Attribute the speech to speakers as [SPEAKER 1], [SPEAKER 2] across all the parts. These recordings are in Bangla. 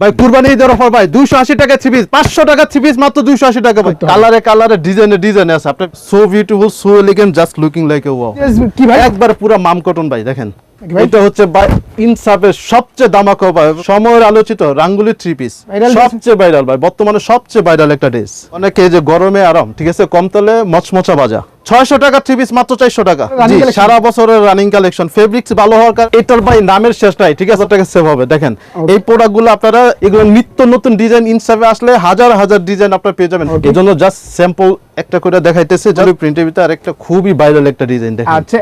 [SPEAKER 1] ভাই কুরবানি ঈদের অফার ভাই দুইশো আশি টাকা থ্রি পিস পাঁচশো টাকা থ্রি পিস মাত্র দুইশো আশি টাকা ভাই? কালারে কালারে ডিজাইনে ডিজাইনে আছে। আপনার so beautiful so elegant just looking like a wow
[SPEAKER 2] কি ভাই?
[SPEAKER 1] একবার পুরো মাম কটন ভাই দেখেন। এটা হচ্ছে ভাই ইনসাফের সবচেয়ে দামাকা ভাই সময়ের আলোচিত রাঙ্গুলি থ্রি পিস সবচেয়ে ভাইরাল ভাই বর্তমানে সবচেয়ে ভাইরাল একটা ড্রেস অনেকে যে গরমে আরাম ঠিক আছে কম কমতলে মচমচা বাজা। ছয়শো টাকা থ্রি পিস মাত্র চারশো টাকা? সারা বছরের রানিং কালেকশন ফেব্রিক্স ভালো হওয়ার কারণে এটার ভাই নামের শেষ নাই ঠিক আছে? টাকা সেভ হবে। দেখেন এই প্রোডাক্টগুলো আপনারা এগুলো নিত্য নতুন ডিজাইন ইনসাফে আসলে হাজার হাজার ডিজাইন আপনারা পেয়ে যাবেন. এই জন্য জাস্ট স্যাম্পল একটা করে দেখাইতেছে যার প্রিন্টের ভিতরে আরেকটা খুবই ভাইরাল একটা ডিজাইন দেখেন।
[SPEAKER 2] আচ্ছা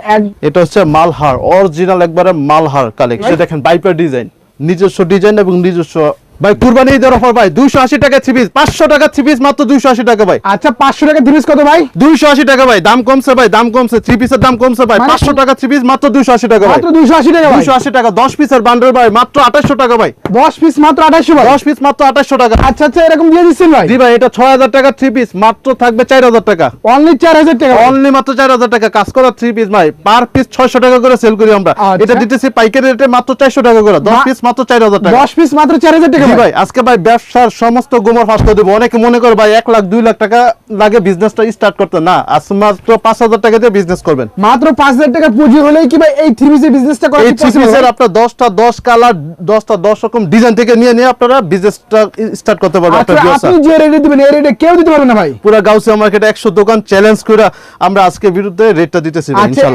[SPEAKER 1] এটা হচ্ছে মালহার অরিজিনাল একবারে মালহার কালেকশন দেখেন বাইপার ডিজাইন নিজস্ব ডিজাইন এবং নিজস্ব ভাই কুরবানি ঈদের অফার ভাই দুইশো আশি টাকা থ্রি পিস পাঁচশো টাকা থ্রি মাত্র দুইশো আশি টাকা ভাই।
[SPEAKER 2] আচ্ছা পাঁচশো টাকা দিরিস কত ভাই?
[SPEAKER 1] দুইশো আশি টাকা ভাই দাম কমছে ভাই দাম কমছে থ্রি পিসের দাম কমছে ভাই
[SPEAKER 2] মানে-
[SPEAKER 1] পাঁচশো টাকা থ্রি পিস মাত্র দুইশো আশি টাকা ভাই।
[SPEAKER 2] মাত্র দুইশো আশি টাকা ভাই?
[SPEAKER 1] দুইশো আশি টাকা দশ পিসের বান্ডেল ভাই মাত্র আঠাশশো টাকা ভাই।
[SPEAKER 2] দশ পিস মাত্র আঠাশশো ভাই?
[SPEAKER 1] দশ পিস মাত্র আঠাশশো টাকা।
[SPEAKER 2] আচ্ছা আচ্ছা এরকম দিয়ে দিচ্ছেন ভাই?
[SPEAKER 1] জি ভাই এটা ছয় হাজার টাকা থ্রি পিস মাত্র থাকবে চার হাজার টাকা।
[SPEAKER 2] অনলি চার হাজার টাকা
[SPEAKER 1] অনলি মাত্র চার হাজার টাকা কাজ করা থ্রি পিস ভাই পার পিস ছয়শো টাকা করে সেল করি আমরা।
[SPEAKER 2] আচ্ছা।
[SPEAKER 1] এটা দিতেছি পাইকারি রেটে মাত্র চারশো টাকা করে দশ
[SPEAKER 2] মা-
[SPEAKER 1] পিস মাত্র চার হাজার টাকা।
[SPEAKER 2] দশ পিস মাত্র চার হাজার টাকা
[SPEAKER 1] জি
[SPEAKER 2] ভাই?
[SPEAKER 1] আজকে ভাই ব্যবসার সমস্ত গোমর ফাঁস করে দেবো। অনেকে মনে করে ভাই এক লাখ দুই লাখ টাকা লাগে বিজনেসটা স্টার্ট করতে। না আজ মাত্র পাঁচ হাজার টাকা দিয়ে বিজনেস করবেন।
[SPEAKER 2] মাত্র পাঁচ হাজার টাকা পুঁজি হলেই কি ভাই এই থ্রি পিসের বিজনেসটা করা
[SPEAKER 1] এই
[SPEAKER 2] কি
[SPEAKER 1] থ্রি পিসের আপনার দশটা দশ কালার দশটা দশ রকম ডিজাইন থেকে নিয়ে নিয়ে আপনারা বিজনেসটা স্টার্ট করতে পারবেন
[SPEAKER 2] আচ্ছা আপনি যে রেটে দিবেন এই রেটে কেউ দিতে পারবে না ভাই?
[SPEAKER 1] পুরো গাউসিয়া মার্কেটে একশো দোকান চ্যালেঞ্জ করে আমরা আজকে বিরুদ্ধে রেটটা দিতেছি
[SPEAKER 2] আচ্ছা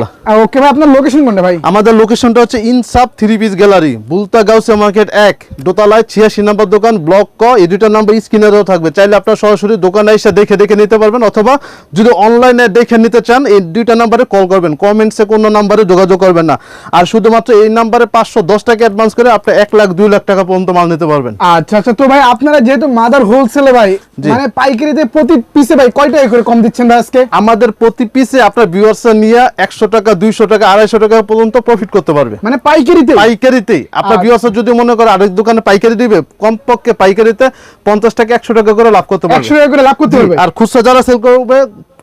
[SPEAKER 2] ওকে ভাই আপনার লোকেশন কোনটা ভাই?
[SPEAKER 1] আমাদের লোকেশনটা হচ্ছে Insaf three piece gallery Bulta Gausia market এক দোতলায় ছিয়াশি নম্বর দোকান ব্লক ক এই দুইটা নাম্বার স্ক্রিনে দেওয়া থাকবে। চাইলে আপনার সরাসরি দোকানে এসে দেখে দেখে নিতে পারবেন অথবা যদি অনলাইনে দেখে নিতে চান এই দুইটা নাম্বারে কল করবেন। কমেন্টসে কোনো নাম্বারে যোগাযোগ করবেন না। আর শুধুমাত্র এই নাম্বারে পাঁচশো দশ টাকা অ্যাডভান্স করে আপনি এক লাখ দুই লাখ টাকা পর্যন্ত মাল নিতে পারবেন।
[SPEAKER 2] আচ্ছা আচ্ছা। তো ভাই আপনারা যেহেতু মাদার হোলসেলে ভাই। মানে পাইকারিতে প্রতি পিসে ভাই কয় টাকা করে কম দিচ্ছেন ভাই আজকে?
[SPEAKER 1] আমাদের প্রতি পিসে আপনার ভিউয়ার্স নিয়ে একশো টাকা দুইশো টাকা আড়াইশো টাকা পর্যন্ত প্রফিট করতে পারবে।
[SPEAKER 2] মানে পাইকারিতে?
[SPEAKER 1] পাইকারিতে আপনার
[SPEAKER 2] আচ্ছা।
[SPEAKER 1] ভিউয়ার্স যদি মনে করে আরেক দোকানে পাইকারি দিবে কমপক্ষে পাইকারিতে পঞ্চাশ টাকা একশো টাকা করে লাভ করতে
[SPEAKER 2] একশো
[SPEAKER 1] পারবে
[SPEAKER 2] টাকা করে লাভ করতে পারবে?
[SPEAKER 1] আর খুচরা যারা সেল করবে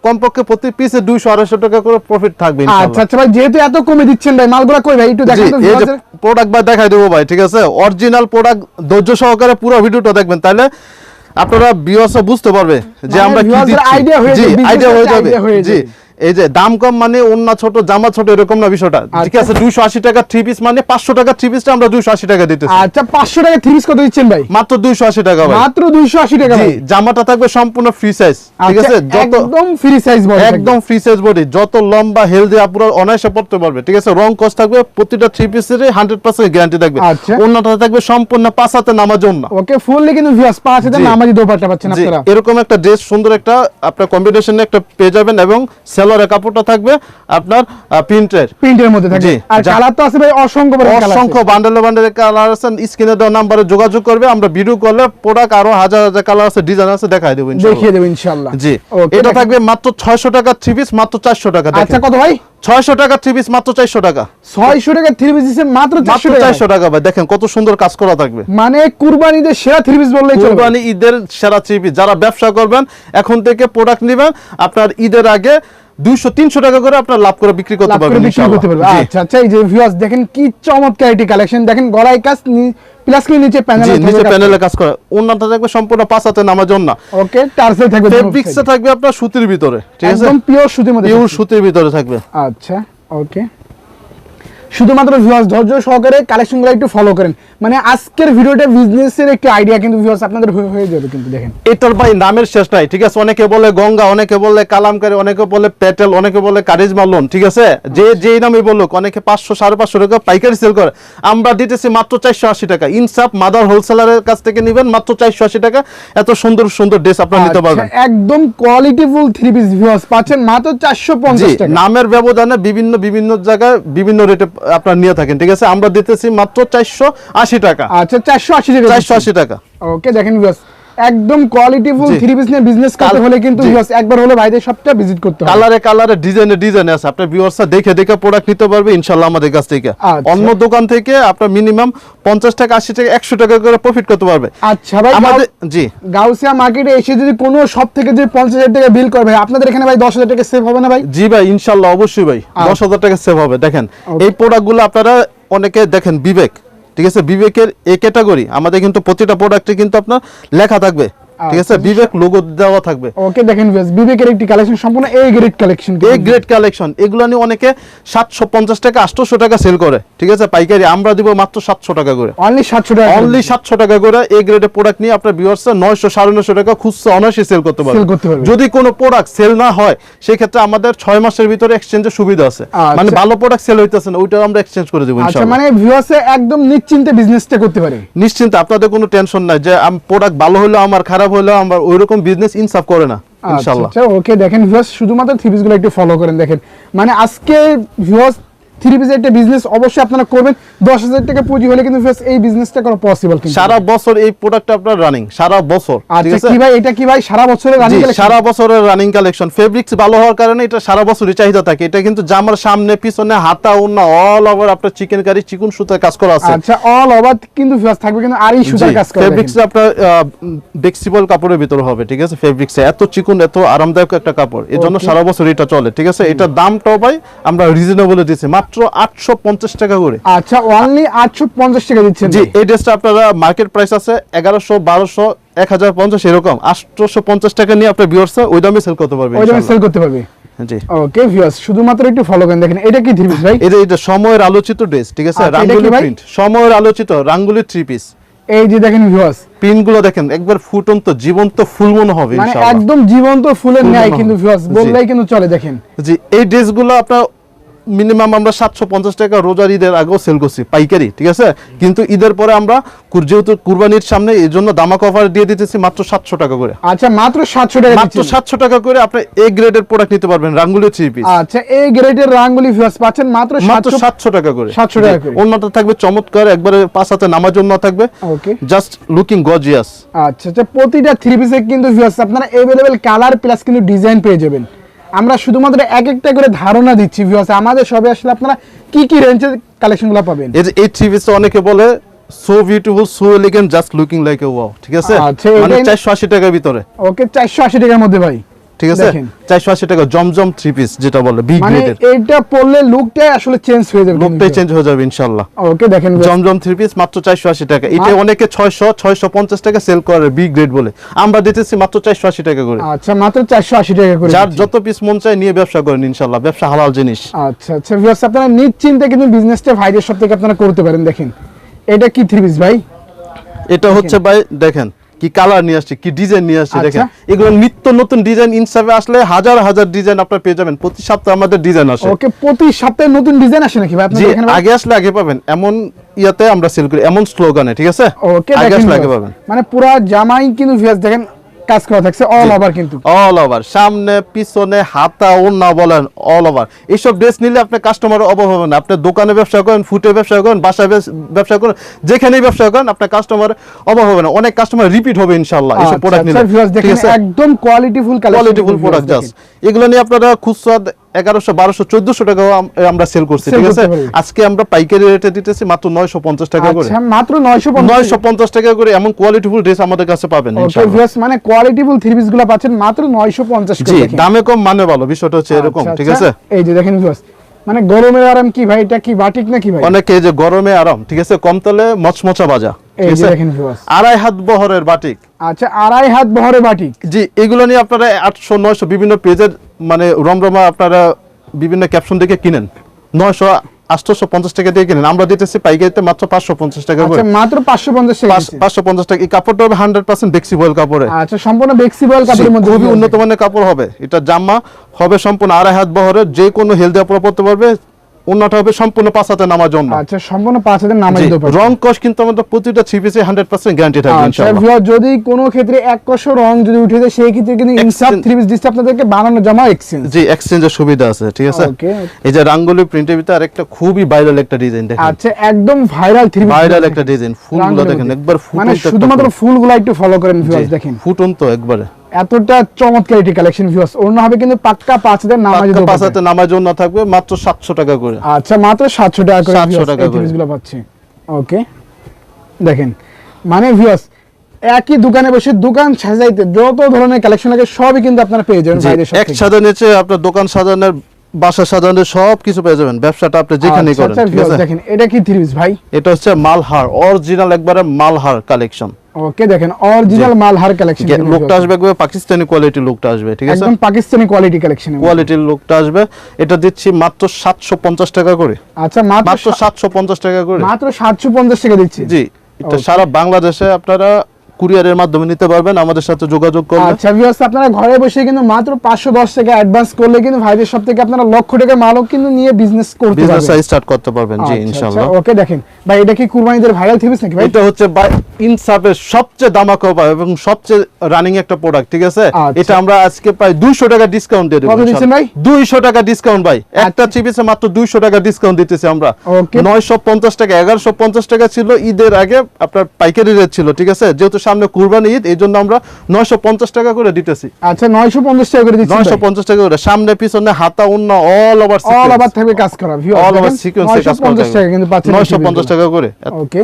[SPEAKER 1] কমপক্ষে প্রতি পিসে দুইশো আড়াইশো টাকা করে প্রফিট থাকবে
[SPEAKER 2] আচ্ছা আচ্ছা ভাই যেহেতু এত কমে দিচ্ছেন ভাই মালগুলা কই ভাই? একটু দেখান।
[SPEAKER 1] প্রোডাক্ট ভাই দেখাই দেবো ভাই ঠিক আছে? অরিজিনাল প্রোডাক্ট ধৈর্য সহকারে পুরো ভিডিওটা দেখবেন। তাহলে আপনারা ভিউয়ার্সরা বুঝতে পারবে যে আমরা কি দিচ্ছি।
[SPEAKER 2] idea হয়ে যাবে,
[SPEAKER 1] আইডিয়া হয়ে যাবে। জি। এই যে দাম কম মানে অন্য ছোট জামা ছোট এরকম না বিষয়টা। ঠিক
[SPEAKER 2] আচ্ছা।
[SPEAKER 1] আছে দুইশো আশি টাকা থ্রি পিস মানে পাঁচশো টাকা থ্রি পিসটা আমরা দুইশো আশি টাকা দিতেছি।
[SPEAKER 2] আচ্ছা পাঁচশো টাকা থ্রি পিস কত দিচ্ছেন ভাই?
[SPEAKER 1] মাত্র দুইশো আশি টাকা
[SPEAKER 2] মাত্র দুইশো আশি টাকা
[SPEAKER 1] জামাটা থাকবে সম্পূর্ণ ফ্রি সাইজ ঠিক
[SPEAKER 2] আচ্ছা,
[SPEAKER 1] আছে যত
[SPEAKER 2] একদম ফ্রি সাইজ বডি
[SPEAKER 1] একদম ফ্রি সাইজ বডি যত লম্বা হেলদি আপুরা অনায়াসে পড়তে পারবে। ঠিক আছে রং কস থাকবে প্রতিটা থ্রি পিসের হান্ড্রেড পার্সেন্ট গ্যারান্টি থাকবে।
[SPEAKER 2] আচ্ছা।
[SPEAKER 1] অন্যটা থাকবে সম্পূর্ণ পাঁচ হাতে নামার জন্য
[SPEAKER 2] ওকে ফুললি কিন্তু ভিউয়ার্স পাঁচ
[SPEAKER 1] জি।
[SPEAKER 2] নামাজি দোপাট্টা পাচ্ছেন আপনারা।
[SPEAKER 1] এরকম একটা ড্রেস সুন্দর একটা আপনার কম্বিনেশনে একটা পেয়ে যাবেন এবং সেলরের কাপড়টা থাকবে আপনার প্রিন্টের।
[SPEAKER 2] প্রিন্টের মধ্যে থাকে
[SPEAKER 1] জি,
[SPEAKER 2] আর কালার তো আছে ভাই অসংখ্য
[SPEAKER 1] অসংখ্য বান্ডেলে বান্ডেলে কালার আছে স্ক্রিনে দেওয়া নাম্বারে যোগাযোগ করবে আমরা ভিডিও করলে প্রোডাক্ট আরও হাজার হাজার কালার আছে ডিজাইন আছে দেখাই দেবো ইনশাআল্লাহ।
[SPEAKER 2] দেখিয়ে দেবো ইনশাল্লাহ।
[SPEAKER 1] জি এটা থাকবে মাত্র ছয়শো টাকা থ্রি পিস মাত্র চারশো টাকা
[SPEAKER 2] আচ্ছা কত ভাই?
[SPEAKER 1] ছয়শো টাকা থ্রি পিস মাত্র চারশো টাকা।
[SPEAKER 2] ছয়শো টাকা থ্রি পিস দিচ্ছেন মাত্র
[SPEAKER 1] মাত্র
[SPEAKER 2] চারশো টাকা।
[SPEAKER 1] চারশো টাকা ভাই দেখেন কত সুন্দর কাজ করা থাকবে।
[SPEAKER 2] মানে কুরবানিতে সেরা থ্রি পিস বললেই চলবে।
[SPEAKER 1] কুরবানি ঈদের সেরা থ্রি পিস যারা ব্যবসা করবেন এখন থেকে প্রোডাক্ট নেবেন আপনার ঈদের আগে দুইশো তিনশো টাকা করে আপনার লাভ করে বিক্রি করতে পারবেন
[SPEAKER 2] বিক্রি করতে পারবে আচ্ছা আচ্ছা এই যে ভিউয়ার্স দেখেন কি চমৎকার এটি কালেকশন দেখেন গলায় কাজ প্লাস কি নিচে প্যানেল
[SPEAKER 1] নিচে প্যানেলে কাজ করা। থাকবে সম্পূর্ণ পাঁচ হাতে নামার জন্য।
[SPEAKER 2] ওকে থাকবে
[SPEAKER 1] ফেব্রিক্সে থাকবে আপনার সুতির ভিতরে ঠিক আছে?
[SPEAKER 2] একদম পিওর সুতির মধ্যে
[SPEAKER 1] পিওর সুতির ভিতরে থাকবে।
[SPEAKER 2] আচ্ছা ওকে শুধুমাত্র ভিউয়ার্স ধৈর্য সহকারে কালেকশনগুলো একটু ফলো করেন। মানে আজকের ভিডিওটা বিজনেসের একটি আইডিয়া কিন্তু ভিউয়ার্স আপনাদের হয়ে যাবে কিন্তু দেখেন।
[SPEAKER 1] এটার ভাই নামের শেষ নাই ঠিক আছে? অনেকে বলে গঙ্গা অনেকে বলে কালামকারী অনেকে বলে পেটেল অনেকে বলে কারিজমা লোন ঠিক আছে? যে যেই নামে বলুক অনেকে পাঁচশো সাড়ে পাঁচশো টাকা পাইকারি সেল করে। আমরা দিতেছি মাত্র চারশো আশি টাকা। ইনসাফ মাদার হোলসেলারের কাছ থেকে নেবেন মাত্র চারশো আশি টাকা। এত সুন্দর সুন্দর ড্রেস আপনারা নিতে
[SPEAKER 2] আচ্ছা,
[SPEAKER 1] পারবেন।
[SPEAKER 2] একদম কোয়ালিটিফুল থ্রি পিস ভিউয়ার্স পাচ্ছেন মাত্র চারশো পঞ্চাশ টাকা।
[SPEAKER 1] নামের ব্যবধানে বিভিন্ন বিভিন্ন জায়গায় বিভিন্ন রেটে আপনারা নিয়ে থাকেন ঠিক আছে? আমরা দিতেছি মাত্র চারশো আশি টাকা।
[SPEAKER 2] আচ্ছা চারশো আশি টাকা
[SPEAKER 1] চারশো আশি টাকা।
[SPEAKER 2] ওকে দেখেন একদম কোয়ালিটিফুল
[SPEAKER 1] জি।
[SPEAKER 2] থ্রি পিস নিয়ে বিজনেস করতে হলে কিন্তু ভিউয়ার্স একবার হলে ভাইদের সবটা ভিজিট করতে হবে।
[SPEAKER 1] কালারে কালারে ডিজাইনে ডিজাইনে আছে। আপনার ভিউয়ার্সরা দেখে দেখে প্রোডাক্ট নিতে পারবে ইনশাল্লাহ আমাদের কাছ থেকে।
[SPEAKER 2] আচ্ছা।
[SPEAKER 1] অন্য দোকান থেকে আপনার মিনিমাম পঞ্চাশ টাকা আশি টাকা একশো টাকা করে প্রফিট করতে পারবে।
[SPEAKER 2] আচ্ছা ভাই
[SPEAKER 1] আমাদের জি।
[SPEAKER 2] গাউসিয়া মার্কেটে এসে যদি কোনো সব থেকে যদি পঞ্চাশ হাজার টাকা বিল করবে আপনাদের এখানে ভাই দশ হাজার টাকা সেভ হবে না ভাই?
[SPEAKER 1] জি ভাই ইনশাল্লাহ অবশ্যই ভাই।
[SPEAKER 2] আচ্ছা।
[SPEAKER 1] দশ হাজার টাকা সেভ হবে। দেখেন এই প্রোডাক্টগুলো আপনারা অনেকে দেখেন বিবেক। ঠিক আছে? বিবেকের এ ক্যাটাগরি আমাদের কিন্তু প্রতিটা প্রোডাক্টে কিন্তু আপনার লেখা থাকবে। ঠিক আছে?
[SPEAKER 2] আচ্ছা।
[SPEAKER 1] বিবেক লোগো দেওয়া থাকবে।
[SPEAKER 2] ওকে দেখেন ভিউয়ার্স বিবেকের একটি কালেকশন সম্পূর্ণ A grade collection
[SPEAKER 1] A grade collection এগুলো নিয়ে অনেকে সাতশো পঞ্চাশ টাকা আটশোশো টাকা সেল করে। ঠিক আছে? পাইকারি আমরা দিব মাত্র সাতশো টাকা করে।
[SPEAKER 2] অনলি সাতশো টাকা
[SPEAKER 1] অনলি সাতশো টাকা করে এই গ্রেডের প্রোডাক্ট নিয়ে আপনার ভিউয়ার্স নয়শো সাড়ে নয়শো টাকা খুচরা অনায়াসে সেল করতে পারবে।
[SPEAKER 2] Sell করতে পারবে।
[SPEAKER 1] যদি কোনো প্রোডাক্ট সেল না হয় সেই ক্ষেত্রে আমাদের ছয় মাসের ভিতরে এক্সচেঞ্জের সুবিধা আছে।
[SPEAKER 2] আচ্ছা।
[SPEAKER 1] মানে ভালো প্রোডাক্ট সেল হইতেছে না ওইটা আমরা এক্সচেঞ্জ করে দেবো
[SPEAKER 2] আচ্ছা
[SPEAKER 1] ইনশাআল্লাহ।
[SPEAKER 2] মানে ভিউয়ার্স একদম নিশ্চিন্তে বিজনেসটা করতে পারে।
[SPEAKER 1] নিশ্চিন্তে আপনাদের কোনো টেনশন নাই যে প্রোডাক্ট ভালো হলেও আমার খারাপ হলেও আমরা ওইরকম বিজনেস ইনসাফ করে না
[SPEAKER 2] আচ্ছা
[SPEAKER 1] ইনশাআল্লাহ।
[SPEAKER 2] আচ্ছা ওকে দেখেন ভিউয়ার্স শুধুমাত্র থ্রি গুলো একটু ফলো করেন দেখেন। মানে আজকে ভিউয়ার্স থ্রি পিসের একটা বিজনেস অবশ্যই আপনারা করবেন। দশ হাজার টাকা পুঁজি হলে কিন্তু এই বিজনেসটা করা পসিবল
[SPEAKER 1] সারা বছর এই প্রোডাক্ট আপনার রানিং সারা বছর
[SPEAKER 2] আচ্ছা কি ভাই এটা কি ভাই সারা বছরের রানিং
[SPEAKER 1] সারা বছরের রানিং কালেকশন ফেব্রিক্স ভালো হওয়ার কারণে এটা সারা বছরই চাহিদা থাকে। এটা কিন্তু জামার সামনে পিছনে হাতা ওন্না অল ওভার আপনার চিকেন কারি চিকুন সুতার কাজ করা আছে।
[SPEAKER 2] আচ্ছা অল ওভার কিন্তু ভিউয়ার্স থাকবে কিন্তু আর এই সুতার কাজ করা
[SPEAKER 1] ফেব্রিক্স আপনার ফ্লেক্সিবল কাপড়ের ভিতরে হবে ঠিক আছে? ফেব্রিক্স এত চিকুন এত আরামদায়ক একটা কাপড়। এর জন্য সারা বছর এটা চলে ঠিক আছে? এটা দামটাও ভাই আমরা রিজনেবল দিচ্ছি। মাত্র আটশো পঞ্চাশ টাকা করে।
[SPEAKER 2] আচ্ছা অনলি আটশো পঞ্চাশ টাকা দিচ্ছেন
[SPEAKER 1] জি এই ড্রেসটা আপনারা মার্কেট প্রাইস আছে এগারোশো বারোশো এক হাজার পঞ্চাশ এরকম। আটশোশো পঞ্চাশ টাকা নিয়ে আপনার ভিউয়ার্স ওই দামে সেল করতে পারবে
[SPEAKER 2] ওই দামে সেল করতে পারবে?
[SPEAKER 1] জি।
[SPEAKER 2] ওকে ভিউয়ার্স শুধুমাত্র একটু ফলো করেন দেখেন এটা কি থ্রি পিস ভাই?
[SPEAKER 1] এটা এটা সময়ের আলোচিত ড্রেস ঠিক আছে?
[SPEAKER 2] আচ্ছা, এটা কি
[SPEAKER 1] রাঙ্গুলি প্রিন্ট সময়ের আলোচিত রাঙ্গুলি থ্রি পিস
[SPEAKER 2] এই যে দেখেন ভিউয়ার্স
[SPEAKER 1] প্রিন্টগুলো দেখেন একবার ফুটন্ত জীবন্ত ফুল মনে হবে
[SPEAKER 2] মানে একদম জীবন্ত ফুলের ন্যায় কিন্তু ভিউয়ার্স বললেই কিন্তু চলে দেখেন।
[SPEAKER 1] জি এই ড্রেসগুলো আপনার মিনিমাম আমরা সাতশো পঞ্চাশ টাকা রোজার ঈদের আগেও সেল করছি পাইকারি ঠিক আছে? কিন্তু ঈদের পরে আমরা যেহেতু কুরবানির সামনে এই জন্য দামাক অফার দিয়ে দিতেছি মাত্র সাতশো টাকা করে।
[SPEAKER 2] আচ্ছা মাত্র সাতশো টাকা
[SPEAKER 1] মাত্র সাতশো টাকা করে আপনি এ গ্রেডের প্রোডাক্ট নিতে পারবেন রাঙ্গুলি থ্রি পিস
[SPEAKER 2] আচ্ছা এই গ্রেডের রাঙ্গুলি ভিউয়ার্স পাচ্ছেন মাত্র
[SPEAKER 1] মাত্র
[SPEAKER 2] সাতশো
[SPEAKER 1] সাতশো টাকা করে।
[SPEAKER 2] 700 টাকা করে।
[SPEAKER 1] অন্যটা থাকবে চমৎকার একবারে পাঁচ হাতে নামার জন্য থাকবে।
[SPEAKER 2] ওকে
[SPEAKER 1] জাস্ট লুকিং গজিয়াস
[SPEAKER 2] আচ্ছা আচ্ছা প্রতিটা থ্রি পিসে কিন্তু আপনারা অ্যাভেলেবেল কালার প্লাস কিন্তু ডিজাইন পেয়ে যাবেন। আমরা শুধুমাত্র এক একটা করে ধারণা দিচ্ছি ভিউয়ার্স আমাদের সবে আসলে আপনারা কি কি রেঞ্জের কালেকশনগুলো পাবেন?
[SPEAKER 1] এই থ্রি পিস অনেকে বলে so beautiful so elegant just looking like a wow ঠিক আছে?
[SPEAKER 2] আচ্ছা,
[SPEAKER 1] মানে
[SPEAKER 2] এটাই-
[SPEAKER 1] চারশো আশি টাকার ভিতরে।
[SPEAKER 2] ওকে চারশো আশি টাকার মধ্যে ভাই।
[SPEAKER 1] ঠিক আছে? টাকা জমজম থ্রি পিস যেটা বলে বি
[SPEAKER 2] মানে
[SPEAKER 1] গ্রেডের
[SPEAKER 2] এইটা পরলে লুকটাই আসলে চেঞ্জ হয়ে যাবে
[SPEAKER 1] লোকটাই চেঞ্জ হয়ে যাবে ইনশাল্লাহ
[SPEAKER 2] ওকে দেখেন
[SPEAKER 1] জমজম থ্রি পিস মাত্র চারশো আশি টাকা। এটা অনেকে ছয়শো ছয়শো পঞ্চাশ টাকা সেল করে বি গ্রেড বলে। আমরা দিতেছি মাত্র চারশো আশি টাকা করে।
[SPEAKER 2] আচ্ছা মাত্র চারশো আশি টাকা করে
[SPEAKER 1] যার যত পিস মন চায় নিয়ে ব্যবসা করেন ইনশাল্লাহ ব্যবসা হালাল জিনিস।
[SPEAKER 2] আচ্ছা আচ্ছা ভিউয়ার্স আপনারা নিশ্চিন্তে কিন্তু বিজনেসটা ভাইদের সব থেকে আপনারা করতে পারেন দেখেন। এটা কি থ্রি পিস ভাই?
[SPEAKER 1] এটা হচ্ছে ভাই দেখেন। কি কালার নিয়ে আসছে কি ডিজাইন নিয়ে আসছে
[SPEAKER 2] আচ্ছা।
[SPEAKER 1] দেখেন এগুলো নিত্য নতুন ডিজাইন ইনসাফে আসলে হাজার হাজার ডিজাইন আপনার পেয়ে যাবেন। প্রতি সপ্তাহে আমাদের ডিজাইন আসে।
[SPEAKER 2] ওকে প্রতি সপ্তাহে নতুন ডিজাইন আসে নাকি ভাই
[SPEAKER 1] আপনি
[SPEAKER 2] আপনাদের এখানে
[SPEAKER 1] আগে আসলে আগে পাবেন। এমন ইয়াতে আমরা সেল করি এমন স্লোগানে ঠিক আছে?
[SPEAKER 2] ওকে
[SPEAKER 1] আগে আসলে আগে পাবেন।
[SPEAKER 2] মানে পুরো জামাই কিন্তু ভিউয়ার্স দেখেন কাজ করা থাকছে অল ওভার কিন্তু।
[SPEAKER 1] অল ওভার সামনে পিছনে হাতা ওন্না বলেন অল ওভার এইসব ড্রেস নিলে আপনি কাস্টমার অভাব হবে না। আপনি দোকানে ব্যবসা করেন ফুটে ব্যবসা করেন বাসায় বেস- ব্যবসা করেন যেখানেই ব্যবসা করেন আপনার কাস্টমার অভাব হবে না। অনেক কাস্টমার রিপিট হবে ইনশাআল্লাহ এইসব প্রোডাক্ট
[SPEAKER 2] আচ্ছা,
[SPEAKER 1] নিলে।
[SPEAKER 2] একদম কোয়ালিটিফুল
[SPEAKER 1] কোয়ালিটিফুল প্রোডাক্ট জাস্ট এগুলো নিয়ে আপনারা খুচরা এগারোশো বারোশো চোদ্দশো টাকা আমরা সেল করছি ঠিক আছে? আজকে আমরা পাইকারি রেটে দিতেছি মাত্র নয়শো পঞ্চাশ টাকা করে।
[SPEAKER 2] আচ্ছা মাত্র 950
[SPEAKER 1] নয়শো পঞ্চাশ টাকা করে এমন কোয়ালিটিফুল ড্রেস আমাদের কাছে পাবেন
[SPEAKER 2] মানে কোয়ালিটিফুল থ্রি পিসগুলো পাচ্ছেন মাত্র 950 করে
[SPEAKER 1] জি
[SPEAKER 2] দেখেন।
[SPEAKER 1] দামে কম মানে ভালো বিষয়টা হচ্ছে এরকম
[SPEAKER 2] আচ্ছা,
[SPEAKER 1] ঠিক
[SPEAKER 2] আচ্ছা।
[SPEAKER 1] আছে?
[SPEAKER 2] এই যে দেখেন মানে গরমের আরাম কি ভাই এটা কি বাটিক নাকি ভাই?
[SPEAKER 1] অনেকে যে গরমে আরাম ঠিক আছে? কমতলে মচমচা বাজা আড়াই হাত বহরের বাটিক
[SPEAKER 2] আচ্ছা আড়াই হাত বহরে বাটিক
[SPEAKER 1] জি এগুলো নিয়ে আপনারা আটশো নয়শো বিভিন্ন পেজের মানে রমরমা আপনারা বিভিন্ন ক্যাপশন দেখে কিনেন। নয়শো আটশোশো পঞ্চাশ টাকা দিয়ে কিনেন। আমরা দিতেছি পাইকারিতে মাত্র পাঁচশো পঞ্চাশ টাকা করে।
[SPEAKER 2] আচ্ছা মাত্র 550 টাকা দিচ্ছেন।
[SPEAKER 1] পাঁচশো পঞ্চাশ টাকা। এই কাপড়টা হবে হান্ড্রেড পার্সেন্ট বেক্সিবল কাপড়ে।
[SPEAKER 2] আচ্ছা সম্পূর্ণ বেক্সিবল কাপড়ের মধ্যে
[SPEAKER 1] খুবই উন্নত মানের কাপড় হবে। এটা জামা হবে সম্পূর্ণ আড়াই হাত বহরের যে কোনো হেলদি আপনারা পড়তে পারবে। অন্যটা হবে সম্পূর্ণ পাঁচ হাতে নামার জন্য।
[SPEAKER 2] আচ্ছা সম্পূর্ণ 5000 নামাই
[SPEAKER 1] জি,
[SPEAKER 2] দিতে পারবেন
[SPEAKER 1] রং কস কিন্তু আমাদের প্রতিটা থ্রি পিসে হান্ড্রেড পার্সেন্ট গ্যারান্টি থাকবে
[SPEAKER 2] আচ্ছা
[SPEAKER 1] ইনশাআল্লাহ।
[SPEAKER 2] ভিউয়ার যদি কোনো ক্ষেত্রে এক কষ রং যদি উঠে যায় সেই ক্ষেত্রে কিন্তু ইনসাফ থ্রি পিস ডিসটা আপনাদেরকে বানানো জমা এক্সচেঞ্জ
[SPEAKER 1] জি এক্সচেঞ্জের সুবিধা আছে ঠিক আছে? এই যে রাঙ্গুলি প্রিন্টের ভিতরে আরেকটা খুবই ভাইরাল একটা ডিজাইন দেখেন।
[SPEAKER 2] আচ্ছা একদম ভাইরাল থ্রি
[SPEAKER 1] ভাইরাল একটা ডিজাইন ফুলগুলো দেখেন একবার
[SPEAKER 2] মানে
[SPEAKER 1] ফুটন্ত
[SPEAKER 2] শুধুমাত্র ফুলগুলো একটু ফলো করেন ভিউয়ার্স দেখেন।
[SPEAKER 1] ফুটন্ত একবারে।
[SPEAKER 2] এতটা চমৎকার এটি কালেকশন ভিউয়ার্স অন্য হবে কিন্তু পাক্কা পাঁচ হাজার নামাজ
[SPEAKER 1] পাঁচ হাতে নামার জন্য থাকবে মাত্র সাতশো টাকা করে।
[SPEAKER 2] আচ্ছা মাত্র সাতশো টাকা করে
[SPEAKER 1] 700 টাকা করে।
[SPEAKER 2] জিনিসগুলো পাচ্ছি। ওকে। দেখেন মানে ভিউয়ার্স একই দোকানে বসে দোকান সাজাইতে যত ধরনের কালেকশন লাগে সবই কিন্তু আপনারা পেয়ে যাবেন
[SPEAKER 1] এক
[SPEAKER 2] সাথে।
[SPEAKER 1] সাজা নিচে আপনার দোকান সাজানোর বাসা সাজানোর সব কিছু পেয়ে যাবেন। ব্যবসাটা আপনি যেখানেই
[SPEAKER 2] আচ্ছা,
[SPEAKER 1] করেন
[SPEAKER 2] আচ্ছা,
[SPEAKER 1] আছে?
[SPEAKER 2] দেখেন এটা কি থ্রি ভাই?
[SPEAKER 1] এটা হচ্ছে মালহার অরিজিনাল একবারে মালহার কালেকশন
[SPEAKER 2] ওকে দেখেন অরিজিনাল মালহার কালেকশন
[SPEAKER 1] লুকটা আসবে একবারে পাকিস্তানি কোয়ালিটি লুকটা আসবে ঠিক আছে?
[SPEAKER 2] একদম পাকিস্তানি কোয়ালিটি কালেকশন
[SPEAKER 1] কোয়ালিটির লুকটা আসবে। এটা দিচ্ছি মাত্র সাতশো পঞ্চাশ টাকা করে।
[SPEAKER 2] আচ্ছা মাত্র
[SPEAKER 1] মাত্র সাতশো পঞ্চাশ টাকা করে।
[SPEAKER 2] মাত্র সাতশো পঞ্চাশ টাকা দিচ্ছি।
[SPEAKER 1] জি এটা সারা বাংলাদেশে আপনারা কুরিয়ারের মাধ্যমে নিতে পারবেন আমাদের সাথে যোগাযোগ করবেন
[SPEAKER 2] আচ্ছা ভিউয়ার্স আপনারা ঘরে বসে কিন্তু মাত্র পাঁচশো দশ টাকা অ্যাডভান্স করলে কিন্তু ভাইদের সব থেকে আপনারা লক্ষ টাকা মালও কিন্তু নিয়ে বিজনেস করতে পারবেন।
[SPEAKER 1] বিজনেস স্টার্ট করতে পারবেন জি
[SPEAKER 2] আচ্ছা,
[SPEAKER 1] ইনশাআল্লাহ।
[SPEAKER 2] আচ্ছা, ওকে দেখেন। ভাই এটা কি কুরবানিদের ভাইরাল থিবিস নাকি ভাই?
[SPEAKER 1] এটা হচ্ছে ইনসাফের সবচেয়ে দামাকা এবং সবচেয়ে রানিং একটা প্রোডাক্ট ঠিক আছে?
[SPEAKER 2] আচ্ছা।
[SPEAKER 1] এটা আমরা আজকে প্রায় 200 টাকা ডিসকাউন্ট দিয়ে দেব
[SPEAKER 2] কত দিচ্ছেন ভাই?
[SPEAKER 1] 200 টাকা ডিসকাউন্ট ভাই। একটা। চিপিসে মাত্র 200 টাকা ডিসকাউন্ট দিতেছি আমরা।
[SPEAKER 2] Okay.
[SPEAKER 1] 950 টাকা 1150 টাকা ছিল ঈদের আগে আপনার পাইকারি রেট ছিল ঠিক আছে? যেহেতু সামনে কুরবানি ঈদ এই জন্য আমরা 950 টাকা করে দিতেছি।
[SPEAKER 2] আচ্ছা নয়শো পঞ্চাশ টাকা করে দিচ্ছি
[SPEAKER 1] 950 টাকা করে। সামনে পিছনে হাতা উন্না অল ওভার
[SPEAKER 2] অল আবার থাকবে কাজ করা
[SPEAKER 1] অল ওভার সিকোয়েন্সে কাজ করা
[SPEAKER 2] 950 টাকা কিন্তু পাচ্ছেন
[SPEAKER 1] 950 টাকা করে।
[SPEAKER 2] ওকে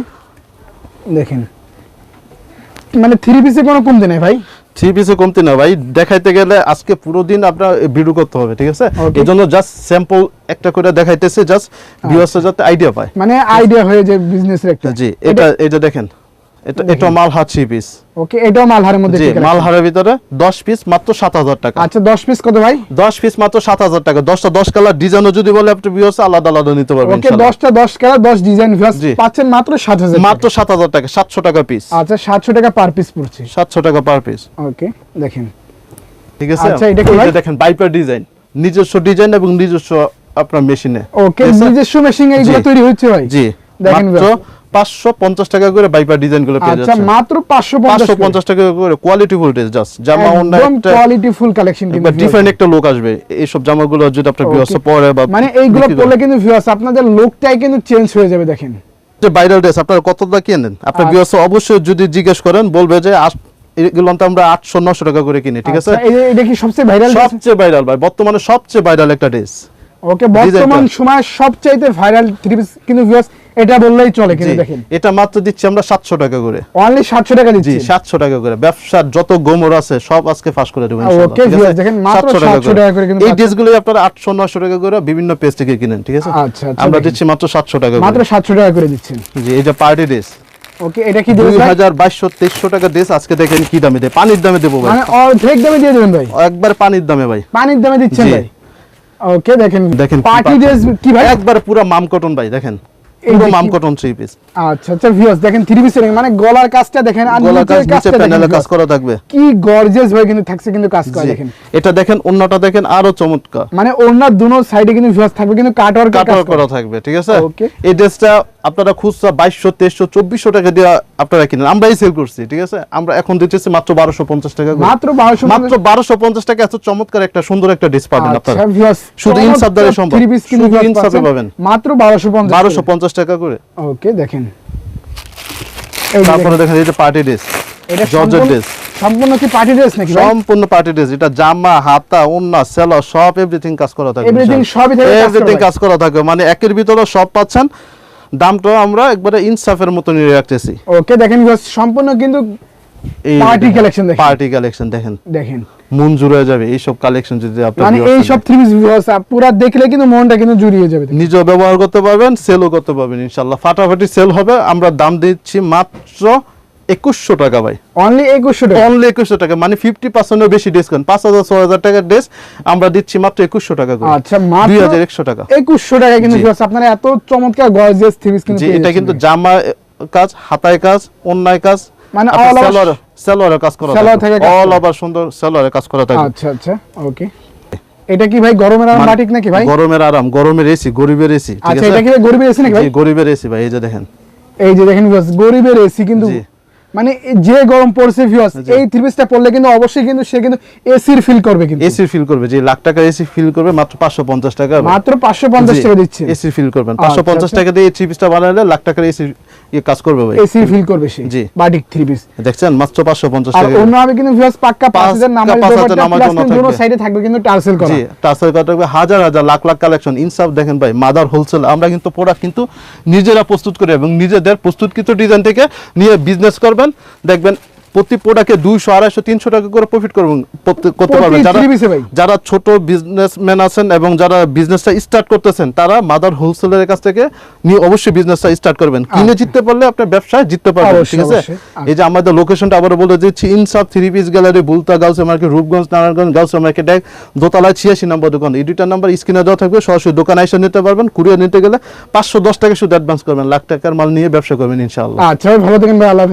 [SPEAKER 2] দেখেন। মানে থ্রি পিসে কোনো কমতি নেই ভাই।
[SPEAKER 1] থ্রি পিসে কমতি না ভাই। দেখাইতে গেলে আজকে পুরো দিন আপনার ভিডিও করতে হবে ঠিক আছে? এই জন্য জাস্ট স্যাম্পল একটা করে দেখাইতেছে জাস্ট ভিউয়ার্সরা যাতে আইডিয়া পায়।
[SPEAKER 2] মানে আইডিয়া হয়ে যায় বিজনেসের একটা।
[SPEAKER 1] জি এটা এটা দেখেন। এটা এটা মালহার থ্রি পিস
[SPEAKER 2] ওকে এটাও মালহারের মধ্যে
[SPEAKER 1] জি
[SPEAKER 2] ঠিক আছে।
[SPEAKER 1] মালহারের ভিতরে 10 পিস মাত্র 7000 টাকা।
[SPEAKER 2] আচ্ছা 10 পিস কত ভাই?
[SPEAKER 1] 10 পিস মাত্র 7000 টাকা। 10টা 10 কালার ডিজাইনও যদি বলে আপনি ভিউয়ার্স আলাদা আলাদা নিতে পারবেন
[SPEAKER 2] ওকে 10টা 10 কালার 10 ডিজাইন ভিউয়ার্স পাচ্ছেন মাত্র 7000
[SPEAKER 1] মাত্র 7000 টাকা 700 টাকা পিস
[SPEAKER 2] আচ্ছা 700 টাকা পার পিস পড়ছে।
[SPEAKER 1] 700 টাকা পার পিস
[SPEAKER 2] ওকে দেখেন।
[SPEAKER 1] ঠিক আছে?
[SPEAKER 2] আচ্ছা, এটা কি?
[SPEAKER 1] দেখেন বাইপার ডিজাইন নিজস্ব ডিজাইন এবং নিজস্ব আপনার মেশিনে
[SPEAKER 2] ওকে নিজস্ব মেশিন এইগুলো। তৈরি হচ্ছে ভাই।
[SPEAKER 1] জি।
[SPEAKER 2] দেখেন
[SPEAKER 1] মাত্র। পাঁচশো পঞ্চাশ টাকা করে বাইপার ডিজাইনগুলো পেয়ে
[SPEAKER 2] আচ্ছা মাত্র 550
[SPEAKER 1] পাঁচশো পঞ্চাশ টাকা করে কোয়ালিটি ফুল ড্রেস জাস্ট জামা অন্য একটা
[SPEAKER 2] কোয়ালিটি ফুল কালেকশন কিন্তু
[SPEAKER 1] ডিফারেন্ট একটা লোক আসবে। এইসব জামাগুলো যদি আপনার. বিয়সে পরে বা
[SPEAKER 2] মানে এইগুলো পরলে কিন্তু ভিউয়ার্স আপনাদের লুকটাই কিন্তু চেঞ্জ হয়ে যাবে দেখেন।
[SPEAKER 1] যে ভাইরাল ড্রেস আপনারা কিনেন? আপনার
[SPEAKER 2] আচ্ছা।
[SPEAKER 1] বিয়সে অবশ্যই যদি জিজ্ঞেস করেন বলবে যে এগুলো তো আমরা আটশো নশো টাকা করে কিনি ঠিক আছে?
[SPEAKER 2] আচ্ছা, এটা কি সবচেয়ে ভাইরাল
[SPEAKER 1] সবচেয়ে ভাইরাল ভাই বর্তমানে সবচেয়ে ভাইরাল একটা ড্রেস
[SPEAKER 2] ওকে বর্তমান সময় সবচাইতে ভাইরাল কিন্তু ভিউয়ার্স এটা বললেই চলে কিন্তু দেখেন।
[SPEAKER 1] এটা মাত্র দিচ্ছি আমরা সাতশো টাকা করে।
[SPEAKER 2] অনলি 700 টাকা দিচ্ছি।
[SPEAKER 1] সাতশো টাকা করে। ব্যবসার যত গোমর আছে সব আজকে ফাঁস করে
[SPEAKER 2] Okay,
[SPEAKER 1] ইনশাআল্লাহ, আছে?
[SPEAKER 2] viewers, দেখেন, মাত্র
[SPEAKER 1] 700 টাকা
[SPEAKER 2] করে। কিন্তু
[SPEAKER 1] এই। ড্রেসগুলো আপনারা আটশো নশো টাকা করে বিভিন্ন পেজ থেকে কিনেন ঠিক আছে?
[SPEAKER 2] আচ্ছা, আচ্ছা,
[SPEAKER 1] আমরা। দিচ্ছি মাত্র সাতশো টাকা
[SPEAKER 2] মাত্র 700 টাকা করে দিচ্ছেন।
[SPEAKER 1] জি যে পার্টি ড্রেস
[SPEAKER 2] ওকে এটা কি
[SPEAKER 1] দুই
[SPEAKER 2] দেবেন ভাই?
[SPEAKER 1] হাজার বাইশশো তেইশশো টাকা ড্রেস আজকে দেখেন কি দামে দেয়। পানির দামে দেবো ভাই।
[SPEAKER 2] মানে অর্ধেক দামে দিয়ে দেবেন ভাই?
[SPEAKER 1] একবার পানির দামে ভাই।
[SPEAKER 2] পানির দামে দিচ্ছেন ভাই? ওকে দেখেন।
[SPEAKER 1] দেখেন
[SPEAKER 2] পার্টি। ড্রেস কি ভাই?
[SPEAKER 1] একবার পুরো মাম কটন ভাই দেখেন। পুরো মাম কটন থ্রি পিস
[SPEAKER 2] আচ্ছা আচ্ছা ভিউয়ার্স দেখেন থ্রি পিসের মানে গলার কাজটা দেখেন আর
[SPEAKER 1] গলা কাজ নিচে প্যানেলে কাজ করা থাকবে।
[SPEAKER 2] কি গর্জিয়াস ভাই কিন্তু থাকছে কিন্তু কাজ করা দেখেন।
[SPEAKER 1] এটা দেখেন দেখেন আরও চমৎকার।
[SPEAKER 2] মানে দুনো সাইডে কিন্তু ভিউয়ার্স থাকবে কিন্তু কাট ওয়ার্ক
[SPEAKER 1] করা। থাকবে ঠিক আছে. এই ড্রেসটা আপনারা খুচরা বাইশশো তেইশশো চব্বিশশো টাকা দিয়ে আপনারা কিনেন। আমরাই সেল করছি ঠিক আছে? আমরা এখন দিতেছি মাত্র বারোশো পঞ্চাশ টাকা
[SPEAKER 2] মাত্র 1250
[SPEAKER 1] মাত্র বারোশো পঞ্চাশ টাকা এত চমৎকার একটা সুন্দর একটা ড্রেস পাবেন
[SPEAKER 2] আচ্ছা
[SPEAKER 1] আপনারা। শুধু ইনসাফ সম্ভব।
[SPEAKER 2] পিস
[SPEAKER 1] শুধু ইনসাফে পাবেন।
[SPEAKER 2] মাত্র 1250
[SPEAKER 1] বারোশো পঞ্চাশ টাকা করে?
[SPEAKER 2] ওকে দেখেন।
[SPEAKER 1] তারপরে
[SPEAKER 2] দেখেন,
[SPEAKER 1] যে পার্টি ড্রেস
[SPEAKER 2] এটা
[SPEAKER 1] জর্জেট ড্রেস
[SPEAKER 2] সম্পূর্ণ কি পার্টি ড্রেস নাকি
[SPEAKER 1] সম্পূর্ণ পার্টি ড্রেস এটা জামা হাতা ওন্না সেলা সব এভরিথিং কাজ করা থাকবে
[SPEAKER 2] Everything সবই করা
[SPEAKER 1] এভরিথিং কাজ করা থাকবে। মানে একের ভিতরে সব পাচ্ছেন। দামটা আমরা একবারে ইনসাফের মতো নিয়ে রাখতেছি।
[SPEAKER 2] ওকে দেখেন সম্পূর্ণ কিন্তু Party collection দেখেন।
[SPEAKER 1] পার্টি কালেকশন দেখেন।
[SPEAKER 2] দেখেন।
[SPEAKER 1] মন জুড়ে যাবে কালেকশন যদি আপনার
[SPEAKER 2] মানে এই সব থ্রি পিস ভিউয়ার্স পুরো দেখলে কিন্তু মনটা কিন্তু জুড়িয়ে যাবে।
[SPEAKER 1] নিজেও ব্যবহার করতে পারবেন সেলও করতে পারবেন ইনশাল্লাহ ফাটাফাটি সেল হবে আমরা দাম দিচ্ছি মাত্র একুশশো টাকা ভাই।
[SPEAKER 2] অনলি 2100 টাকা?
[SPEAKER 1] অনলি একুশশো টাকা মানে ফিফটি পার্সেন্টের বেশি ডিসকাউন্ট পাঁচ হাজার ছয় হাজার টাকার ড্রেস আমরা দিচ্ছি মাত্র একুশশো টাকা করে।
[SPEAKER 2] আচ্ছা
[SPEAKER 1] দুই হাজার একশো টাকা।
[SPEAKER 2] 2100 টাকা কিন্তু। আপনারা এত চমৎকার গর্জিয়াস থ্রি পিস কিন্তু
[SPEAKER 1] এটা কিন্তু জামা কাজ হাতায় কাজ অন্যায় কাজ
[SPEAKER 2] মানে অল
[SPEAKER 1] ওভার সেলরে কাজ করা
[SPEAKER 2] সালোয়ার থেকে
[SPEAKER 1] অল ওভার সুন্দর সেলরে কাজ করা থাকে
[SPEAKER 2] আচ্ছা আচ্ছা ওকে এটা কি ভাই গরমের আরাম
[SPEAKER 1] মাটিক
[SPEAKER 2] বাটিক নাকি ভাই?
[SPEAKER 1] গরমের আরাম গরমের এসি গরিবের এসি ঠিক
[SPEAKER 2] আচ্ছা এটা কি ভাই গরিবের এসি নাকি ভাই?
[SPEAKER 1] গরিবের এসি ভাই এই যে দেখেন।
[SPEAKER 2] এই যে দেখেন গরিবের এসি কিন্তু। মানে যে গরম পড়ছে ভিউয়ার্স এই থ্রি পিসটা পড়লে কিন্তু অবশ্যই কিন্তু সে কিন্তু এসির ফিল করবে কিন্তু।
[SPEAKER 1] এসি ফিল করবে যে লাখ টাকা এসি ফিল করবে মাত্র পাঁচশো পঞ্চাশ টাকা
[SPEAKER 2] মাত্র 550 টাকা দিচ্ছে
[SPEAKER 1] এসি ফিল করবেন।
[SPEAKER 2] আচ্ছা,
[SPEAKER 1] পাঁচশো পঞ্চাশ
[SPEAKER 2] আচ্ছা।
[SPEAKER 1] টাকা দিয়ে থ্রি পিসটা বানালে লাখ টাকার এসি ইয়ে কাজ করবে ভাই।
[SPEAKER 2] এসি ফিল করবে সে
[SPEAKER 1] জি।
[SPEAKER 2] বাটিক থ্রি পিস
[SPEAKER 1] দেখছেন? মাত্র পাঁচশো পঞ্চাশ
[SPEAKER 2] আর
[SPEAKER 1] টাকা।
[SPEAKER 2] অন্য আমি কিন্তু ভিউয়ার্স পাক্কা
[SPEAKER 1] পাঁচ-
[SPEAKER 2] 5000 নাম্বার
[SPEAKER 1] পাঁচ হাজার
[SPEAKER 2] দোপাট্টা
[SPEAKER 1] নামার জন্য
[SPEAKER 2] কিন্তু দুটো সাইডে থাকবে কিন্তু টার্সেল করা।
[SPEAKER 1] জি টার্সেল করা থাকবে। হাজার হাজার লাখ লাখ কালেকশন ইনসাফ দেখেন ভাই মাদার হোলসেল আমরা কিন্তু প্রোডাক্ট কিন্তু নিজেরা প্রস্তুত করি এবং নিজেদের প্রস্তুতকৃত ডিজাইন থেকে নিয়ে বিজনেস করবেন দেখবেন প্রতি প্রোডাক্টে দুইশো আড়াইশো তিনশো টাকা করে প্রফিট করবেন করতে পারবেন। যারা ছোট বিজনেসম্যান আছেন এবং যারা বিজনেসটা স্টার্ট করতেছেন তারা মাদার হোলসেলের কাছ থেকে নিয়ে অবশ্যই বিজনেসটা স্টার্ট করবেন। কিনে জিততে পারলে আপনার ব্যবসায় জিততে পারবেন ঠিক আছে? এই যে আমাদের লোকেশনটা আবার বলে দিচ্ছি Insaf three piece gallery Bulta girls market Rupganj Narayanganj girls market এক দোতলায় ছিয়াশি নম্বর দোকান। এই দুইটা নাম্বার স্ক্রিনে দেওয়া থাকবে সরাসরি দোকানে এসে নিতে পারবেন। কুরিয়ার নিতে গেলে পাঁচশো দশ টাকা শুধু অ্যাডভান্স করবেন লাখ টাকার মাল নিয়ে ব্যবসা করবেন ইনশাআল্লাহ।
[SPEAKER 2] আচ্ছা ভালো থাকেন ভাই আল্লাহ